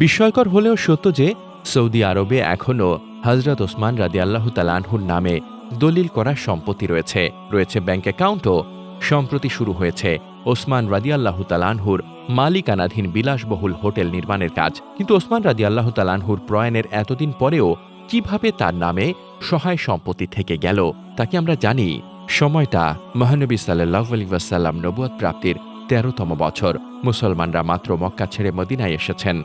বিস্ময়কর হলেও সত্য যে সৌদি আরবে এখনও হজরত ওসমান রাদি আল্লাহ তালানহুর নামে দলিল করা সম্পত্তি রয়েছে। রয়েছে ব্যাংক অ্যাকাউন্টও। সম্প্রতি শুরু হয়েছে ওসমান রাদি আল্লাহ তালানহুর মালিকানাধীন বিলাসবহুল হোটেল নির্মাণের কাজ। কিন্তু ওসমান রাদি আল্লাহ তালানহুর প্রয়াণের এতদিন পরেও কীভাবে তার নামে সহায় সম্পত্তি থেকে গেল তাকে আমরা জানি? সময়টা মহানবী সাল্লাহ আলী ওয়াসাল্লাম নবুয়াদ প্রাপ্তির তেরোতম বছর। মুসলমানরা মাত্র মক্কা ছেড়ে মদিনায় এসেছেন।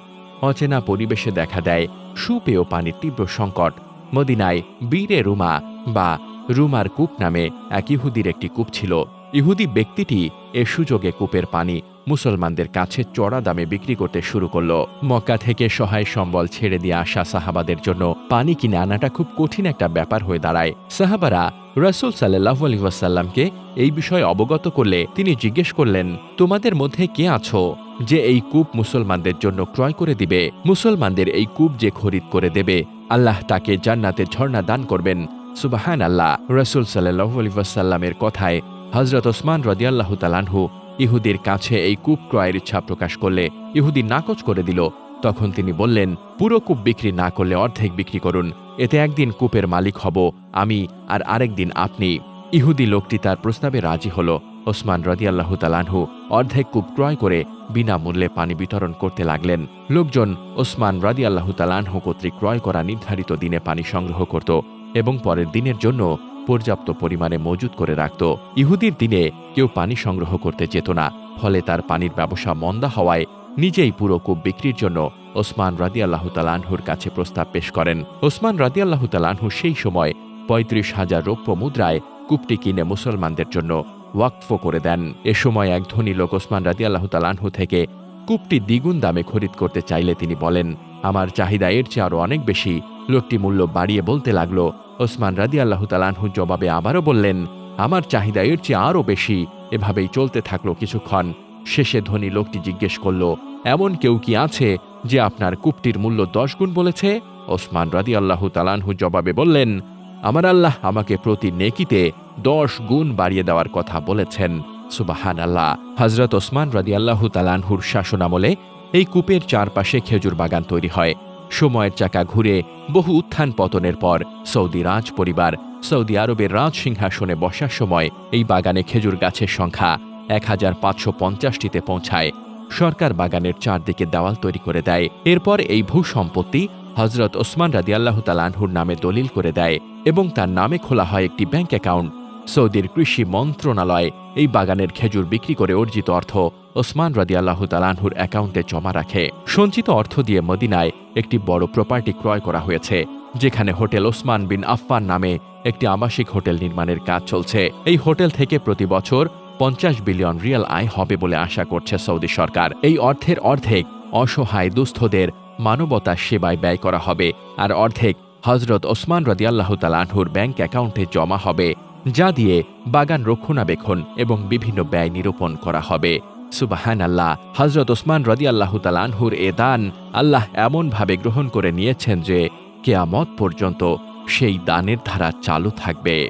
অচেনা পরিবেশে দেখা দেয় সুপেয় পানির তীব্র সংকট। মদিনায় বীরে রুমা বা রুমার কূপ নামে এক ইহুদির একটি কূপ ছিল। ইহুদি ব্যক্তিটি এ সুযোগে কূপের পানি মুসলমানদের কাছে চড়া দামে বিক্রি করতে শুরু করল। মক্কা থেকে সহায় সম্বল ছেড়ে দিয়ে আসা সাহাবাদের জন্য পানি কিনে আনাটা খুব কঠিন একটা ব্যাপার হয়ে দাঁড়ায়। সাহাবারা রসুল সাল্লাহ আলী ওয়াসাল্লামকে এই বিষয়ে অবগত করলে তিনি জিজ্ঞেস করলেন, তোমাদের মধ্যে কে আছো যে এই কূপ মুসলমানদের জন্য ক্রয় করে দিবে? মুসলমানদের এই কূপ যে খরিদ করে দেবে, আল্লাহ তাকে জান্নাতের ঝর্ণা দান করবেন। সুবাহান আল্লাহ রসুল সাল্লাহ আলী ওয়াসাল্লামের কথায় হজরত ওসমান রদিয়াল্লাহ তালানহু ইহুদির কাছে এই কূপ ক্রয়ের ইচ্ছা প্রকাশ করলে ইহুদি নাকচ করে দিল। তখন তিনি বললেন, পুরো কূপ বিক্রি না করলে অর্ধেক বিক্রি করুন। এতে একদিন কূপের মালিক হব আমি আর আরেকদিন আপনি। ইহুদি লোকটি তার প্রস্তাবে রাজি হল। ওসমান রদিয়াল্লাহ তালানহু অর্ধেক কূপ ক্রয় করে বিনামূল্যে পানি বিতরণ করতে লাগলেন। লোকজন ওসমান রদিয়াল্লাহ তালানহু কর্তৃক ক্রয় করা নির্ধারিত দিনে পানি সংগ্রহ করত এবং পরের দিনের জন্য পর্যাপ্ত পরিমাণে মজুত করে রাখত। ইহুদির দিনে কেউ পানি সংগ্রহ করতে যেত না, ফলে তার পানির ব্যবসা মন্দা হওয়ায় নিজেই পুরো কূপ বিক্রির জন্য ওসমান রাদি আল্লাহ তালানহুর কাছে প্রস্তাব পেশ করেন। ওসমান রাদি আল্লাহ তালানহু সেই সময় পঁয়ত্রিশ হাজার রৌপ্য মুদ্রায় কূপটি কিনে মুসলমানদের জন্য ওয়াকফ করে দেন। এ সময় এক ধনী লোক ওসমান রাদি আল্লাহ তালানহু থেকে, কূপটি দ্বিগুণ দামে খরিদ করতে চাইলে, তিনি বলেন, আমার চাহিদা এর চেয়ে আরও অনেক বেশি। লোকটি মূল্য বাড়িয়ে বলতে লাগল, ওসমান রাদি আল্লাহ তালানহু জবাবে আবারও বললেন, আমার চাহিদা এর চেয়ে আরও বেশি। এভাবেই চলতে থাকল কিছুক্ষণ। শেষে ধনী লোকটি জিজ্ঞেস করল, এমন কেউ কি আছে যে আপনার কূপটির মূল্য দশ গুণ বলেছে? ওসমান রাদি আল্লাহ তালানহু জবাবে বললেন, আমার আল্লাহ আমাকে প্রতি নেকিতে দশ গুণ বাড়িয়ে দেওয়ার কথা বলেছেন। সুবাহান আল্লাহ হজরত ওসমান রাদি আল্লাহ তালানহুর শাসনামলে এই কূপের চারপাশে খেজুর বাগান তৈরি হয়। সময়ের চাকা ঘুরে বহু উত্থান পতনের পর সৌদি রাজ পরিবার সৌদি আরবের রাজ সিংহাসনে বসার সময় এই বাগানে খেজুর গাছের সংখ্যা এক হাজার পাঁচশো পঞ্চাশটিতে পৌঁছায়। সরকার বাগানের চারদিকে দেওয়াল তৈরি করে দেয়। এরপর এই ভূ সম্পত্তি হজরত ওসমান রাদি আল্লাহ তালানহুর নামে দলিল করে দেয় এবং তার নামে খোলা হয় একটি ব্যাংক অ্যাকাউন্ট। সৌদির কৃষি মন্ত্রণালয় এই বাগানের খেজুর বিক্রি করে অর্জিত অর্থ ওসমান রাদি তালানহুর অ্যাকাউন্টে জমা রাখে। সঞ্চিত অর্থ দিয়ে মদিনায় একটি বড় প্রপার্টি ক্রয় করা হয়েছে, যেখানে হোটেল ওসমান বিন আফফান নামে একটি আবাসিক হোটেল নির্মাণের কাজ চলছে। এই হোটেল থেকে প্রতি বছর পঞ্চাশ বিলিয়ন রিয়াল আয় হবে বলে আশা করছে সৌদি সরকার। এই অর্থের অর্ধেক অসহায় দুস্থদের মানবতা সেবায় ব্যয় করা হবে, আর অর্ধেক হজরত ওসমান রদিয়াল্লাহ তালানহুর ব্যাংক অ্যাকাউন্টে জমা হবে। যা দিয়ে বাগান রক্ষণাবেক্ষণ এবং বিভিন্ন ব্যয় নিরূপণ করা হবে। সুবাহান আল্লাহ হজরত ওসমান রদি আল্লাহ তালানহুর এ দান আল্লাহ এমনভাবে গ্রহণ করে নিয়েছেন যে কেয়ামত পর্যন্ত সেই দানের ধারা চালু থাকবে।